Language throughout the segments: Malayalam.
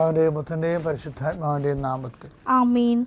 അവന്റെയും പുത്രന്റെയും പരിശുദ്ധാത്മാവിന്റെയും നാമത്തിൽ. ആമീൻ.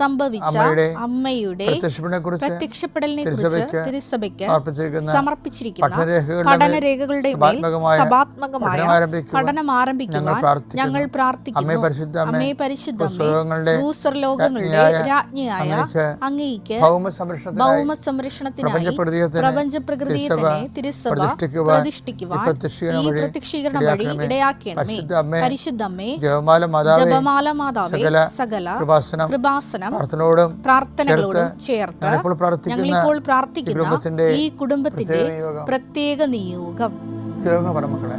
സംഭവിച്ച അമ്മയുടെ പ്രത്യക്ഷപ്പെടലിനെ കുറിച്ച് തിരുസഭയ്ക്ക് സമർപ്പിച്ചിരിക്കുന്ന പഠനരേഖകളുടെ സഭാത്മകമായ പഠനം ആരംഭിക്കുവാൻ ഞങ്ങൾ പ്രാർത്ഥിക്കുന്നു. അമ്മേ പരിശുദ്ധ ഭൂസ്വർലോകങ്ങളുടെ രാജ്ഞിയായ അങ്ങേക്ക് ഭൗമ സംരക്ഷണത്തിനായി പ്രപഞ്ച പ്രകൃതിയെ തന്നെ തിരുസഭ പ്രതിഷ്ഠിക്കുവാൻ പ്രതിഷ്ഠിക്കുവാൻ ഈ പ്രത്യക്ഷീകരണം വഴി ഇടയാക്കണമേ. പരിശുദ്ധമ്മേ ജപമാല മാതാവേ സകല സകല കൃപാസനം കൃപാസനം പ്രാർത്ഥനകളോടും ചേർത്ത് ഞങ്ങളിപ്പോൾ പ്രാർത്ഥിക്കുന്ന ഈ പ്രാർത്ഥിക്കുന്ന കുടുംബത്തിന്റെ പ്രത്യേക നിയോഗം. നിയോഗം. പറ പറമക്കളെ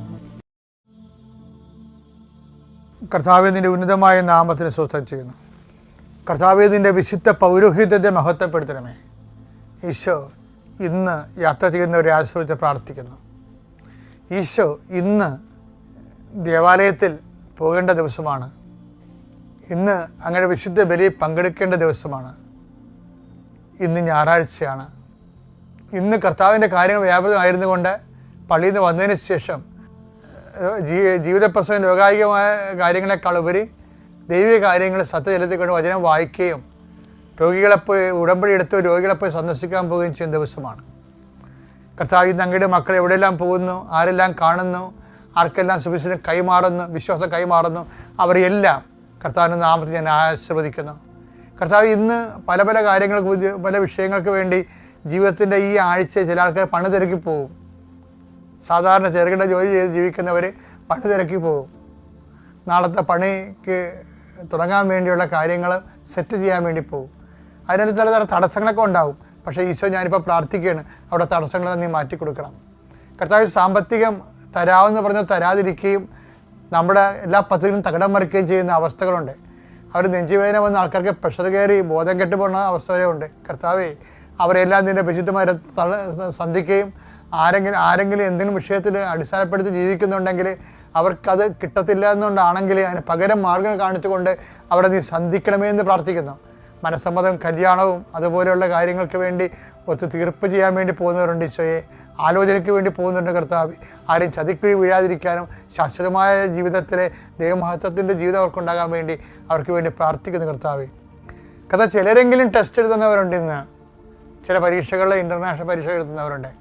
കർത്താവെ നിന്റെ ഉന്നതമായ നാമത്തിന് സ്വസ്ഥം ചെയ്യുന്നു. കർത്താവേദിന്റെ വിശുദ്ധ പൗരോഹിത്യത്തെ മഹത്വപ്പെടുത്തണമേ. ഈശോ ഇന്ന് യാത്ര ചെയ്യുന്നവരെ ആശ്രയിച്ച് പ്രാർത്ഥിക്കുന്നു. ഈശോ ഇന്ന് ദേവാലയത്തിൽ പോകേണ്ട ദിവസമാണ്. ഇന്ന് അങ്ങനെ വിശുദ്ധ ബലി പങ്കെടുക്കേണ്ട ദിവസമാണ്. ഇന്ന് ഞായറാഴ്ചയാണ്. ഇന്ന് കർത്താവിന്റെ കാര്യങ്ങൾ വ്യാപൃതമായിരുന്നു കൊണ്ട് പള്ളിയിൽ നിന്ന് വന്നതിന് ശേഷം ഏഹ്, പ്രശ്നം ലോകായികമായ കാര്യങ്ങളെക്കാൾ ഉപരി ദൈവിക കാര്യങ്ങൾ സത്യജലത്തിൽ കൊണ്ട് വചനം വായിക്കുകയും രോഗികളെ പോയി ഉടമ്പടി എടുത്ത് രോഗികളെ പോയി സന്ദർശിക്കാൻ പോവുകയും ചെയ്യുന്ന ദിവസമാണ്. കർത്താവ് അങ്ങയുടെ മക്കൾ എവിടെയെല്ലാം പോകുന്നു ആരെല്ലാം കാണുന്നു ആർക്കെല്ലാം സുവിശേഷം കൈമാറുന്നു വിശ്വാസം കൈമാറുന്നു അവരെല്ലാം കർത്താവിന്റെ നാമത്തിൽ ഞാൻ ആശീർവദിക്കുന്നു. കർത്താവ് ഇന്ന് പല പല കാര്യങ്ങൾക്ക് പല വിഷയങ്ങൾക്ക് വേണ്ടി ജീവിതത്തിന്റെ ഈ ആഴ്ച ചില ആൾക്കാർ പണിതിരക്കി പോകും. സാധാരണ ചെറുകിട ജോലി ചെയ്ത് ജീവിക്കുന്നവർ പണി തിരക്കി പോകും. നാളത്തെ പണിക്ക് തുടങ്ങാൻ വേണ്ടിയുള്ള കാര്യങ്ങൾ സെറ്റ് ചെയ്യാൻ വേണ്ടി പോകും. അതിനൊരു ചില തടസ്സങ്ങളൊക്കെ ഉണ്ടാവും. പക്ഷേ ഈശോ ഞാനിപ്പോൾ പ്രാർത്ഥിക്കുകയാണ്. അവിടെ തടസ്സങ്ങളെ നീ മാറ്റി കൊടുക്കണം. കർത്താവ് സാമ്പത്തികം തരാമെന്ന് പറഞ്ഞാൽ തരാതിരിക്കുകയും നമ്മുടെ എല്ലാ പദ്ധതികളും തകിടം മറിക്കുകയും ചെയ്യുന്ന അവസ്ഥകളുണ്ട്. അവർ നെഞ്ചുവേദന വന്ന ആൾക്കാർക്ക് പ്രഷർ കയറി ബോധം കെട്ട് പോകുന്ന അവസ്ഥ വരെ ഉണ്ട് കർത്താവേ അവരെല്ലാം നിന്റെ വിശുദ്ധമായ സന്ധിക്കുകയും ആരെങ്കിലും ആരെങ്കിലും എന്തെങ്കിലും വിഷയത്തിൽ അടിസ്ഥാനപ്പെടുത്തി ജീവിക്കുന്നുണ്ടെങ്കിൽ അവർക്കത് കിട്ടത്തില്ല എന്നുകൊണ്ടാണെങ്കിൽ അതിന് പകരം മാർഗം കാണിച്ചുകൊണ്ട് അവിടെ നീ സന്ധിക്കണമേ എന്ന് പ്രാർത്ഥിക്കുന്നു. മനസ്സമ്മതം കല്യാണവും അതുപോലെയുള്ള കാര്യങ്ങൾക്ക് വേണ്ടി ഒത്തു തീർപ്പ് ചെയ്യാൻ വേണ്ടി പോകുന്നവരുണ്ട് ഈശോയെ. ആലോചനയ്ക്ക് വേണ്ടി പോകുന്നുണ്ട് കർത്താവ്. ആരും ചതിക്കുഴി വീഴാതിരിക്കാനും ശാശ്വതമായ ജീവിതത്തിലെ ദൈവമഹത്വത്തിന്റെ ജീവിതം അവർക്കുണ്ടാകാൻ വേണ്ടി അവർക്ക് വേണ്ടി പ്രാർത്ഥിക്കുന്നു കർത്താവ്. കഥ ചിലരെങ്കിലും ടെസ്റ്റ് എഴുതുന്നവരുണ്ട് ഇന്ന്. ചില പരീക്ഷകളിൽ ഇന്റർനാഷണൽ പരീക്ഷ എഴുതുന്നവരുണ്ട്.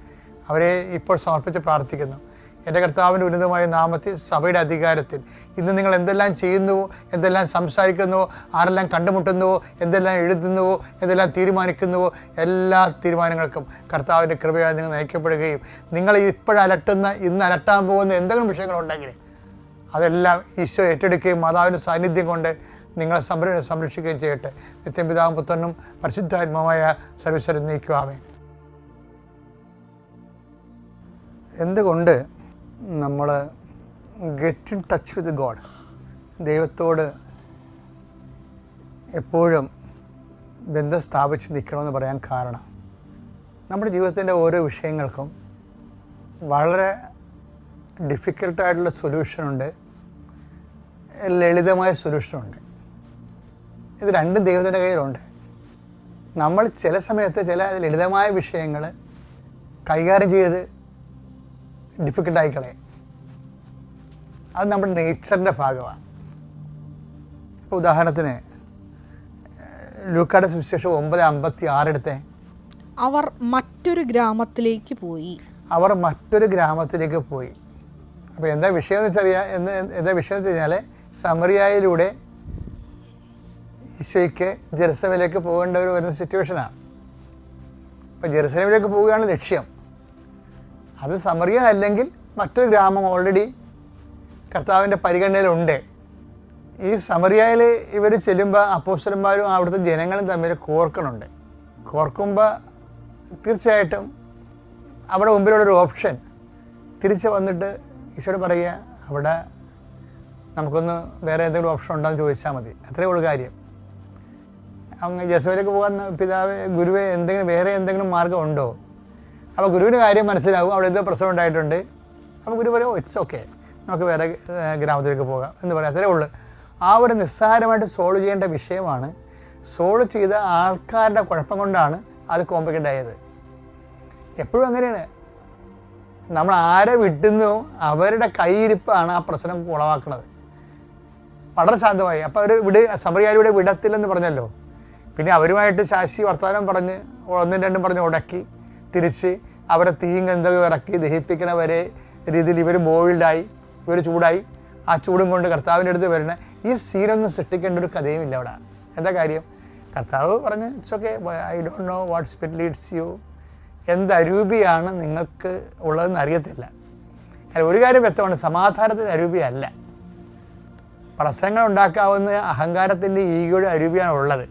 അവരെ ഇപ്പോൾ സമർപ്പിച്ച് പ്രാർത്ഥിക്കുന്നു. എന്റെ കർത്താവിന്റെ ഉന്നതമായ നാമത്തിൽ സഭയുടെ അധികാരത്തിൽ ഇന്ന് നിങ്ങൾ എന്തെല്ലാം ചെയ്യുന്നുവോ എന്തെല്ലാം സംസാരിക്കുന്നുവോ ആരെല്ലാം കണ്ടുമുട്ടുന്നുവോ എന്തെല്ലാം എഴുതുന്നുവോ എന്തെല്ലാം തീരുമാനിക്കുന്നുവോ എല്ലാ തീരുമാനങ്ങൾക്കും കർത്താവിന്റെ കൃപയായി നിങ്ങൾ നയിക്കപ്പെടുകയും നിങ്ങൾ ഇപ്പോഴലട്ടുന്ന ഇന്ന് അലട്ടാൻ പോകുന്ന എന്തെങ്കിലും വിഷയങ്ങളുണ്ടെങ്കിൽ അതെല്ലാം ഈശോ ഏറ്റെടുക്കുകയും മാതാവിന്റെ സാന്നിധ്യം കൊണ്ട് നിങ്ങളെ സംര സംരക്ഷിക്കുകയും ചെയ്യട്ടെ. നിത്യപിതാവും പുത്രനും പരിശുദ്ധാത്മാവായ സർവീശ്വരൻ നീക്കുവാമേ. എന്തുകൊണ്ട് നമ്മൾ get in touch with God ദൈവത്തോട് എപ്പോഴും ബന്ധം സ്ഥാപിച്ച് നിൽക്കണമെന്ന് പറയാൻ കാരണം നമ്മുടെ ജീവിതത്തിന്റെ ഓരോ വിഷയങ്ങൾക്കും വളരെ ഡിഫിക്കൽട്ടായിട്ടുള്ള സൊല്യൂഷനുണ്ട് ലളിതമായ സൊല്യൂഷനുണ്ട് ഇത് രണ്ടും ദൈവത്തിന്റെ കയ്യിലുണ്ട്. നമ്മൾ ചില സമയത്ത് ചില ലളിതമായ വിഷയങ്ങൾ കൈകാര്യം ചെയ്ത് ഡിഫിക്കൽട്ടായി കളയും അത് നമ്മുടെ നേച്ചറിന്റെ ഭാഗമാണ്. ഇപ്പോൾ ഉദാഹരണത്തിന് ലൂക്കായുടെ സുവിശേഷം ഒമ്പത് അമ്പത്തി ആറെടുത്തെ അവർ മറ്റൊരു ഗ്രാമത്തിലേക്ക് പോയി. അവർ മറ്റൊരു ഗ്രാമത്തിലേക്ക് പോയി. അപ്പോൾ എന്താ വിഷയം എന്ന് വെച്ചറിയാ എന്ന് എന്താ വിഷയം എന്ന് വെച്ച് കഴിഞ്ഞാൽ സമറിയായിലൂടെ ഈശോയ്ക്ക് ജെറുസലമിലേക്ക് പോകേണ്ട ഒരു വരുന്ന സിറ്റുവേഷനാണ് അപ്പോൾ ജെറുസലമിലേക്ക് പോവുകയാണ് ലക്ഷ്യം. അത് സമറിയ അല്ലെങ്കിൽ മറ്റൊരു ഗ്രാമം ഓൾറെഡി കർത്താവിന്റെ പരിഗണനയിലുണ്ട്. ഈ സമറിയയിൽ ഇവർ ചെല്ലുമ്പോൾ അപ്പോസ്റ്റലന്മാരും അവിടുത്തെ ജനങ്ങളും തമ്മിൽ കോർക്കണുണ്ട്. കോർക്കുമ്പോൾ തീർച്ചയായിട്ടും അവിടെ മുമ്പിലുള്ളൊരു ഓപ്ഷൻ തിരിച്ച് വന്നിട്ട് ഈശോട് പറയുക അവിടെ നമുക്കൊന്ന് വേറെ എന്തെങ്കിലും ഓപ്ഷൻ ഉണ്ടോ? എന്ന് ചോദിച്ചാൽ മതി. അത്രയേ ഉള്ളൂ കാര്യം. അങ്ങ് ജസോയിലേക്ക് പോകാൻ പിതാവ് ഗുരുവെ എന്തെങ്കിലും വേറെ എന്തെങ്കിലും മാർഗം ഉണ്ടോ? അപ്പോൾ ഗുരുവിന് കാര്യം മനസ്സിലാവും. അവിടെ എന്തോ പ്രശ്നം ഉണ്ടായിട്ടുണ്ട്. അപ്പോൾ ഗുരു പറയും ഇറ്റ്സ് ഓക്കെ നമുക്ക് വേറെ ഗ്രാമത്തിലേക്ക് പോകാം. എന്ന് പറയാം. അത്രേ ഉള്ളൂ. ആ ഒരു നിസ്സാരമായിട്ട് സോൾവ് ചെയ്യേണ്ട വിഷയമാണ്. സോൾവ് ചെയ്ത ആൾക്കാരുടെ കുഴപ്പം കൊണ്ടാണ് അത് കോംപ്ലിക്കേറ്റ് ആയത്. എപ്പോഴും അങ്ങനെയാണ്. നമ്മൾ ആരെ വിട്ടുന്നു അവരുടെ കൈയിരിപ്പാണ് ആ പ്രശ്നം ഉളവാക്കുന്നത് വളരെ ശാന്തമായി. അപ്പോൾ അവർ വിട് സമറിയാരിവിടെ വിടത്തില്ലെന്ന് പറഞ്ഞല്ലോ. പിന്നെ അവരുമായിട്ട് ശാശി വർത്തമാനം പറഞ്ഞ് ഒന്നും രണ്ടും പറഞ്ഞ് ഉടക്കി തിരിച്ച് അവരെ തീയും ഗന്ധകം ഇറക്കി ദഹിപ്പിക്കണ വരെ രീതിയിൽ ഇവർ ബോയിൽഡായി ഇവർ ചൂടായി. ആ ചൂടും കൊണ്ട് കർത്താവിന്റെ അടുത്ത് വരണ ഈ സീനൊന്നും സൃഷ്ടിക്കേണ്ട ഒരു കഥയും ഇല്ല അവിടെ. എന്താ കാര്യം? കർത്താവ് പറഞ്ഞ് it's okay I don't know what spirit leads you എന്ത് അരൂപിയാണ് നിങ്ങൾക്ക് ഉള്ളതെന്ന് അറിയത്തില്ല. ഒരു കാര്യം വ്യക്തമാണ് സമാധാനത്തിന് അരൂപിയല്ല. പ്രശ്നങ്ങൾ ഉണ്ടാക്കാവുന്ന അഹങ്കാരത്തിന്റെ ഈഗോയുടെ അരൂപിയാണ് ഉള്ളത്.